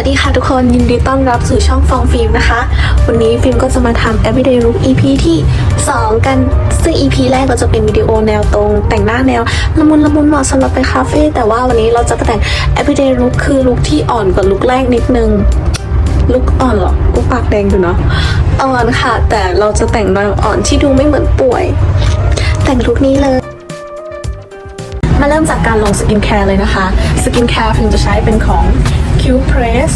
วัสดีค่ะทุกคนยินดีต้อนรับสู่ช่องฟองฟิล์มนะคะ วันนี้ฟิล์มก็จะมาทำ everyday look EP ที่ 2 กัน ซึ่ง EP แรกเราจะเป็นวิดีโอแนวตรง แต่งหน้าแนวละมุนละมุนเหมาะสำหรับไปคาเฟ่แต่ว่าวันนี้เราจะแต่ง everyday look คือลุคที่อ่อนกว่าลุคแรกนิดนึงลุคอ่อนเหรอกูปากแดงอยู่เนาะอ่อนค่ะ แต่เราจะแต่งแนวอ่อนที่ดูไม่เหมือนป่วย แต่งลุคนี้เลย มาเริ่มจากการลงสกินแคร์เลยนะคะ สกินแคร์ฟิล์มจะใช้เป็นของ Q Press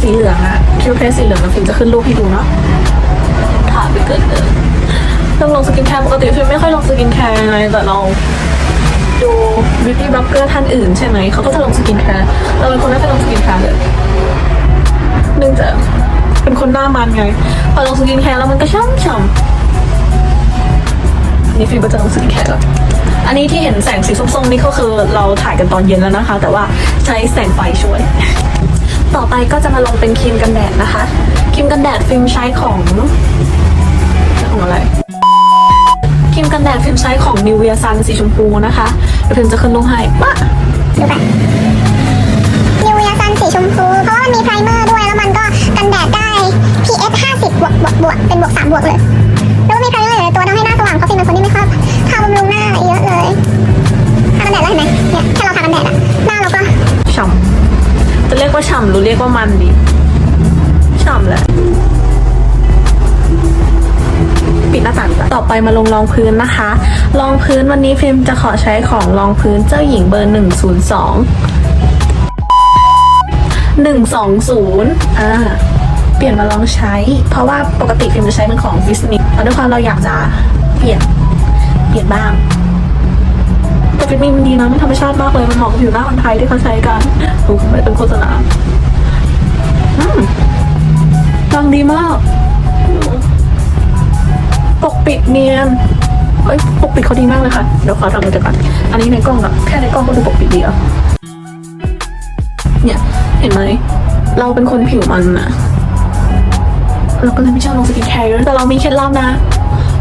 สีเหลืองอะ Q Press สีเหลืองนะฟิลจะขึ้นรูปให้ดูเนาะถาไปเกิดเลยเรื่องลงสกินแคร์ปกติฟิลไม่ค่อยลงสกินแคร์ไงแต่เราดู beauty blogger ท่านอื่นใช่ไหมเขาก็จะลงสกินแคร์เราเป็นคนไม่เคยลงสกินแคร์เลยเนื่องจากเป็นคนหน้ามันไงพอลงสกินแคร์แล้วมันก็ช่ำช่ำอันนี้ฟิลก็จะลงสกินแคร์แล้วอันนี้ที่เห็นแสงสีส้มๆนี่ก็คือเราถ่ายกันตอนเย็นแล้วนะคะ แต่ว่าใช้แสงไฟช่วย ต่อไปก็จะมาลงเป็นครีมกันแดดนะคะ ครีมกันแดดฟิล์มใช้ของของอะไรครีมกันแดดฟิล์มใช้ของ n i v e a Sun สีชมพูนะคะเดี๋ยวฟิมจะขึ้นรูปให้ปะดูแบบนิวยาซันสีชมพู เพราะว่ามันมีไพรเมอร์ด้วย แล้วมันก็กันแดดได้ PS 50บวกบวกบวกเป็นบวก3บวกเลย แล้วก็มีไพรเมอร์อยู่ในตัวทำให้หน้าสว่างเพราะฟิล์มเป็นคนที่ไม่ชอบทาบำรุงหน้าเยอะเยทาำรียกว่าฉ่ำหรือเรียกว่ามันดีฉ่ำแหละปิดหน้าต่างต่อไปมาลงรองพื้นนะคะ รองพื้นวันนี้ฟิล์มจะขอใช้ของรองพื้นเจ้าหญิงเบอร์หนึ่งศูนย์สองหนึ่งสองศูนย์อ่าเปลี่ยนมาลองใช้ เพราะว่าปกติฟิล์มจะใช้เป็นของดิสนีย์แล้วด้วยความเราอยากจะเปลี่ยนเปลี่ยนบ้างแต่ฟิล์มมันดีนะมันธรรมชาติมากเลยมันเหมาะกับผิวหน้าคนไทยที่เขาใช้กันถูกไม่เป็นโฆษณา ฟังดีมาก ปกปิดเนียนเอ้ยปกปิดเขาดีมากเลยค่ะ เดี๋ยวขอทำกันก่อน อันนี้ในกล้องอะแค่ในกล้องก็ดูปกปิดดีอะเนี่ย เห็นไหม เราเป็นคนผิวมันอะเราก็เลยไม่ชอบลงสกินแคร์เยอะแต่เรามีเคล็ดลับนะ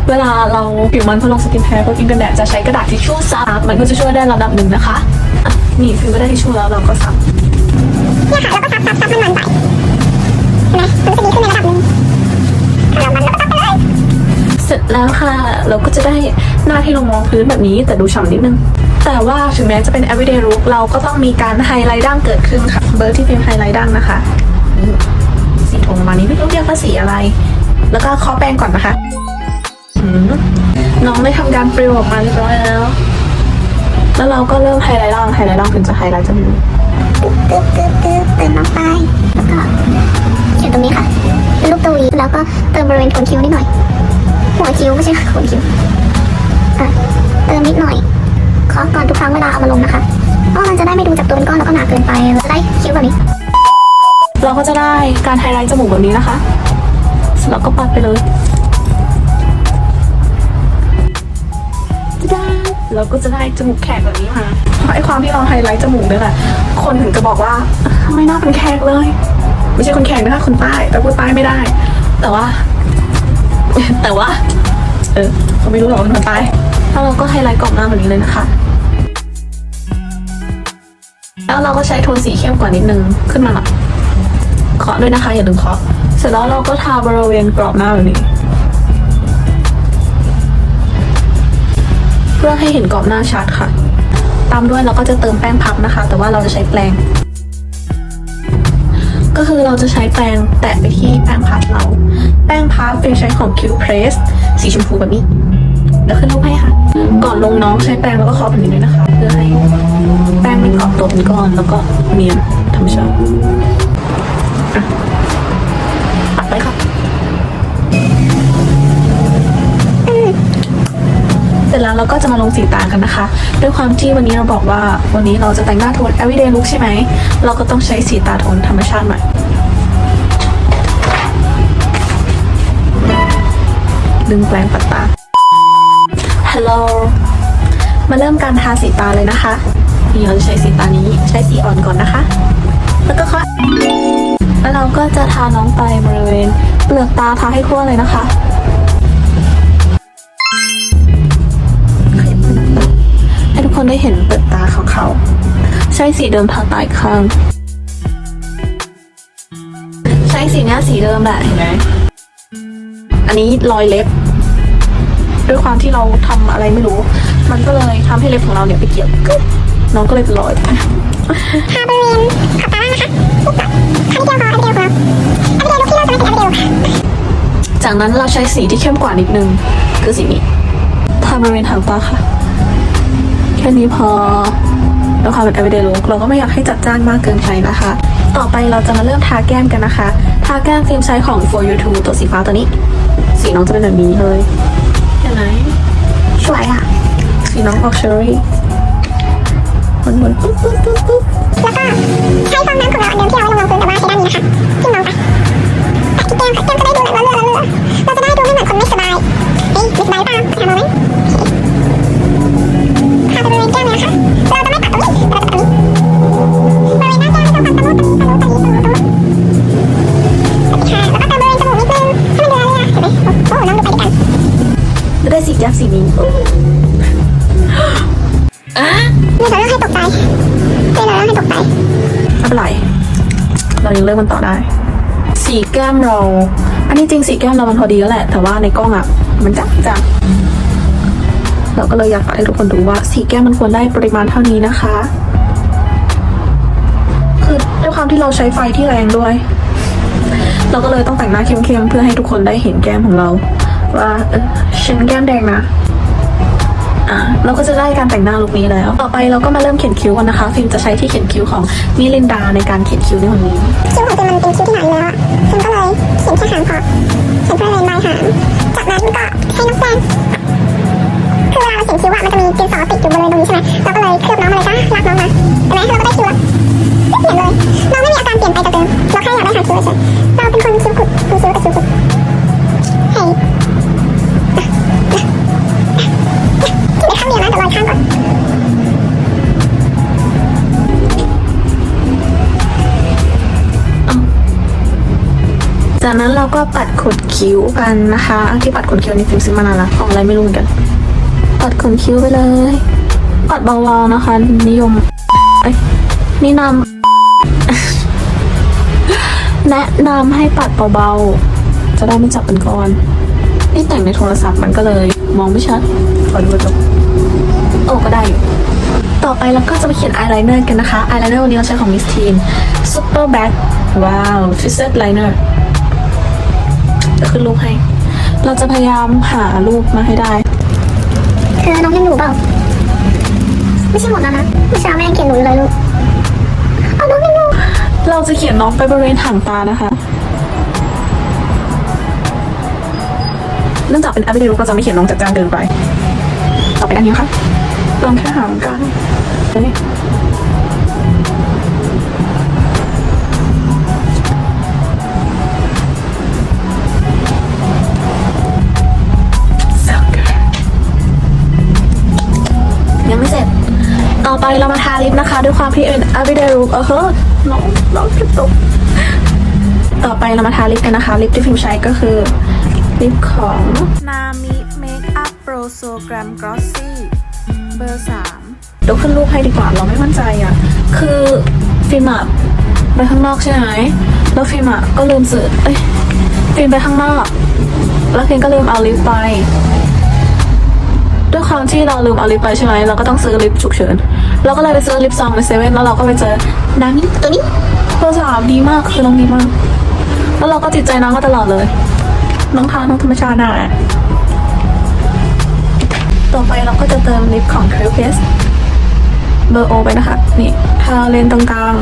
เวลาเราผิวมันพอลงสกินแคร์ก็กินกันแดดจะใช้กระดาษทิชชู่ซับมันก็จะช่วยได้ระดับหนึ่งนะคะะนี่ฟิวก็ได้ทิชชู่แล้วเราก็ซับเนี่ยค่ะแล้วก็ซับซับซับให้มันใสเห็ นไหมมันก็จะดีขึ้นในระดับหนึ่งเรามันก็ซับไปเลยเสร็จแล้วค่ะ เราก็จะได้หน้าที่ลงรองพื้นแบบนี้แต่ดูฉ่ำนิดนึง แต่ว่าถึงแม้จะเป็น everyday look เราก็ต้องมีการไฮไลท์ดั้งเกิดขึ้นค่ะ เบอร์ที่เป็นไฮไลท์ดั้งนะคะนี่สีทงประมาณนี้ไม่รู้เรียกว่าสีอะไร แล้วก็เคาะแป้งก่อนนะคะน้องได้ทำการปริวออกมาเรียบร้อยแล้ว แล้วเราก็เริ่มไฮไลท์ดั้งไฮไลท์ดั้งถึงจะไฮไลท์จมูกกึบกึบกึบกึบเติมน้ำไปแล้วก็ เขียนตรงนี้ค่ะเป็นรูปตัววีแล้วก็เติมบริเวณโคนคิ้วนิดหน่อย หัวคิ้วไม่ใช่โคนคิ้วอะเติมนิดหน่อยเคาะก่อนทุกครั้งเวลาเอามาลงนะคะเพราะมันจะได้ไม่ดูจากตัวเป็นก้อนแล้วก็หนาเกินไปเราจะได้คิ้วแบบนี้ เราก็จะได้การไฮไลท์จมูกแบบนี้นะคะแล้วก็ปัดไปเลยจะได้เราก็จะได้จมูกแขกแบบนี้มาเพราะไอ้ความที่เราไฮไลท์จมูกเนี่ยแหละคนถึงจะบอกว่าไมหน้าเป็นแขกเลย ไม่ใช่คนแขกนะคะคนใต้แต่พูดใต้ไม่ได้ แต่ว่า แต่ว่า เออเขาไม่รู้หรอกว่าเป็นคนใต้แล้วเราก็ไฮไลท์กรอบหน้าแบบนี้เลยนะคะ แล้วเราก็ใช้โทนสีเข้มกว่านิดนึงขึ้นมาหน่อยเคาะด้วยนะคะอย่าลืมเคาะเสร็จแล้วเราก็ทาบริเวณกรอบหน้าแบบนี้ เพื่อให้เห็นกรอบหน้าชัดค่ะ ตามด้วยเราก็จะเติมแป้งพับนะคะ แต่ว่าเราจะใช้แปรง ก็คือเราจะใช้แปรงแตะไปที่แป้งพับเรา แป้งพับเป็นใช้ของ Q Press สีชมพูแบบนี้แล้วขึ้นรูปให้ค่ะ ก่อนลงน้องใช้แปรงแล้วก็เคาะแบบนี้ด้วยนะคะ เพื่อให้แป้งไม่เกาะตัวเป็นก้อนแล้วก็เนียนธรรมชาติปัดไปค่ะ เสร็จแล้วเราก็จะมาลงสีตากันนะคะ ด้วยความที่วันนี้เราบอกว่าวันนี้เราจะแต่งหน้าโทน everyday look ใช่ไหม เราก็ต้องใช้สีตาโทนธรรมชาติหน่อยดึงแปรงปัดตา ฮัลโหล มาเริ่มการทาสีตาเลยนะคะนี่เราจะใช้สีตานี้ ใช้สีอ่อนก่อนนะคะ แล้วก็ค่อยแล้วเราก็จะทาน้องไปบริเวณ เปลือกตาทาให้ทั่วเลยนะคะ ให้ทุกคนได้เห็นเปลือกตาของเขา ใช้สีเดิมทาตาอีกครั้งสีเนี้ยสีเดิมแหละเห็นไหมอันนี้รอยเล็บ ด้วยความที่เราทำอะไรไม่รู้ มันก็เลยทำให้เล็บของเราเนี่ยไปเกี่ยวกึ๊บน้องก็เลยเป็นรอยทาบริเวณขอบตาบ้างนะคะนิดหน่อยทานิดเดียวพออันเดียวพออันเดียวลุกที่เราจะไม่เป็นอันเดียวค่ะจากนั้นเราใช้สีที่เข้มกว่านิดนึง คือสีนี้ทาบริเวณหางตาค่ะ ค่นี้พอแล้วความเป็น everyday look เราก็ไม่อยากให้จัดจ้านมากเกินไปนะคะ ต่อไปเราจะมาเริ่มทาแก้มกันนะคะ ทาแก้มฟิล์มใช้ของ for you to ตัวสีฟ้าตัวนี้ สีน้องจะเป็นแบบนี้เลยเห็นไหมสวยอะ สีน้องออกเชอรี่มันเหมือนปุ๊บปุ๊บปุ๊บปุ๊บแล้วก็ใช้ฟองน้ำของเราอันเดิมที่เราไว้ลงรองพื้นแต่ว่าใช้ด้านนี้นะคะจิ้มลงไปแตะที่แก้มค่ะแก้มจะได้ดูแบบละเลือละเลือเราจะได้ดูไม่เหมือนคนไม่สบายเฮ้ยไม่สบายเปล่าทำเอาไหม ไม่ปัดตรงนี้เราจะปัดตรงนี้บริเวณหน้าแก้มให้ตรงกันตะลุตะลุตะลุตะลุตะลุตะลุค่ะแล้วก็เติมบริเวณจมูกนิดนึงให้มันดูละเลือเห็นไหมโอ้น้องดูไปด้วยกันจะได้สีแก้มสีนี้อะมีแต่เรื่องให้ตกใจเป็นเรื่องให้ตกใจไม่เป็นไรเรายังเริ่มมันต่อได้ สีแก้มเรา อันนี้จริงสีแก้มเรามันพอดีแล้วแหละ แต่ว่าในกล้องอะ มันจัดจัง เราก็เลยอยากให้ทุกคนดูว่าสีแก้มมันควรได้ปริมาณเท่านี้นะคะ คือด้วยความที่เราใช้ไฟที่แรงด้วย เราก็เลยต้องแต่งหน้าเข้มๆเพื่อให้ทุกคนได้เห็นแก้มของเรา ว่าเออฉันแก้มแดงนะอะเราก็จะได้การแต่งหน้าลุคนี้แล้ว ต่อไปเราก็มาเริ่มเขียนคิ้วกันนะคะ ฟิล์มจะใช้ที่เขียนคิ้วของมิลินดาในการเขียนคิ้วในวันนี้คิ้วของเจมมันเป็นคิ้วที่หนาอยู่แล้วอะฉันก็เลยเขียนแค่หางพอเขียนบริเวณปลายหางจากนั้นก็ให้น้องแป้ง นี้ใช่ไหมเราก็เลยเคลือบน้องมาเลยจ้าลากน้องมาเห็นไหมเราก็ได้คิวแล้วไม่เปลี่ยนเลยน้องไม่มีอาการเปลี่ยนไปจากเดิมเราแค่อยากได้หางคิวเฉยเราเป็นคนคิวกุดมีคิ้วกับคิวกุดเฮ้ยที่ไปข้างเดียวนะแต่รอยข้างก่อนจากนั้นเราก็ปัดขนคิ้วกันนะคะ ที่ปัดขนคิ้วนี่ฟิล์มซื้อมานานละของอะไรไม่รู้เหมือนกัน ปัดขนคิ้วไปเลย ปัดเบาๆนะคะ นิยมนี่นำแนะนำให้ปัดเบาๆ จะได้ไม่จับเป็นก้อนนี่แต่งในโทรศัพท์มันก็เลย มองไม่ชัดขอดูกระจบโอ้ก็ได้อยู่ต่อไปเราก็จะมาเขียนอายไลเนอร์กันนะคะอายไลเนอร์วันนี้เราใช้ของ Miss Teen Super Back ว้าว Fixed Liner จะขึ้นรูปให้ เราจะพยายามหารูปมาให้ได้คือน้องยังอยู่เปล่า ไม่ใช่หมดแล้วนะเมื่อเช้าแม่ยังเขียนหนูอยู่เลยลูกเอาน้องยังอยู่เราจะเขียนน้องไปบริเวณหางตานะคะ เนื่องจากเป็น everyday look เราจะไม่เขียนน้องจัดจ้านเกินไป ต่อไปด้านนี้ค่ะลองแค่หางกันเฮ้ย So good ยังไม่เสร็จ ต่อไปเรามาทาลิปนะคะ ด้วยความที่เป็น everyday look เออเฮ้ยน้องน้องกระตุกต่อไปเรามาทาลิปกันนะคะ ลิปที่ฟิล์มใช้ก็คือ ลิปของนามิเมคอัพโปรโซแกรมกรอสซี่เบอร์สามเดี๋ยวขึ้นรูปให้ดีกว่าเราไม่มั่นใจอะ คือฟิล์มอะไปข้างนอกใช่ไหมแล้วฟิล์มอะก็ลืมซื้อเอ้ยฟิล์มไปข้างนอก แล้วฟิล์มก็ลืมเอาลิปไป ด้วยความที่เราลืมเอาลิปไปใช่ไหมเราก็ต้องซื้อลิปฉุกเฉินเราก็เลยไปซื้อลิปซองในเซเว่นแล้วเราก็ไปเจอนามิตัวนี้เบอร์สามดีมากคือน้องดีมาก แล้วเราก็ติดใจน้องมาตลอดเลย น้องทาน้องธรรมชาติน่ะต่อไปเราก็จะเติมลิปของ c a r e p a s เบอร์โอไปนะคะ นี่ ทาเลนตรงกลาง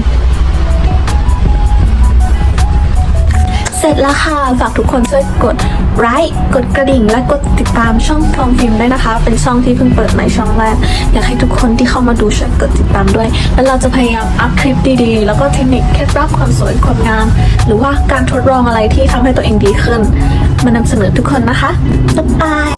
ร็จแล้วค่ะ ฝากทุกคนช่วยกดไลค์กดกระดิ่ง และกดติดตามช่องทองฟิล์มด้วยนะคะ เป็นช่องที่เพิ่งเปิดใหม่ช่องแรก อยากให้ทุกคนที่เข้ามาดูช่วยกดติดตามด้วย แล้วเราจะพยายามอัพคลิปดีๆ แล้วก็เทคนิคเคล็ดลับความสวยความงาม หรือว่าการทดลองอะไรที่ทำให้ตัวเองดีขึ้น มานำเสนอทุกคนนะคะบ๊ายบาย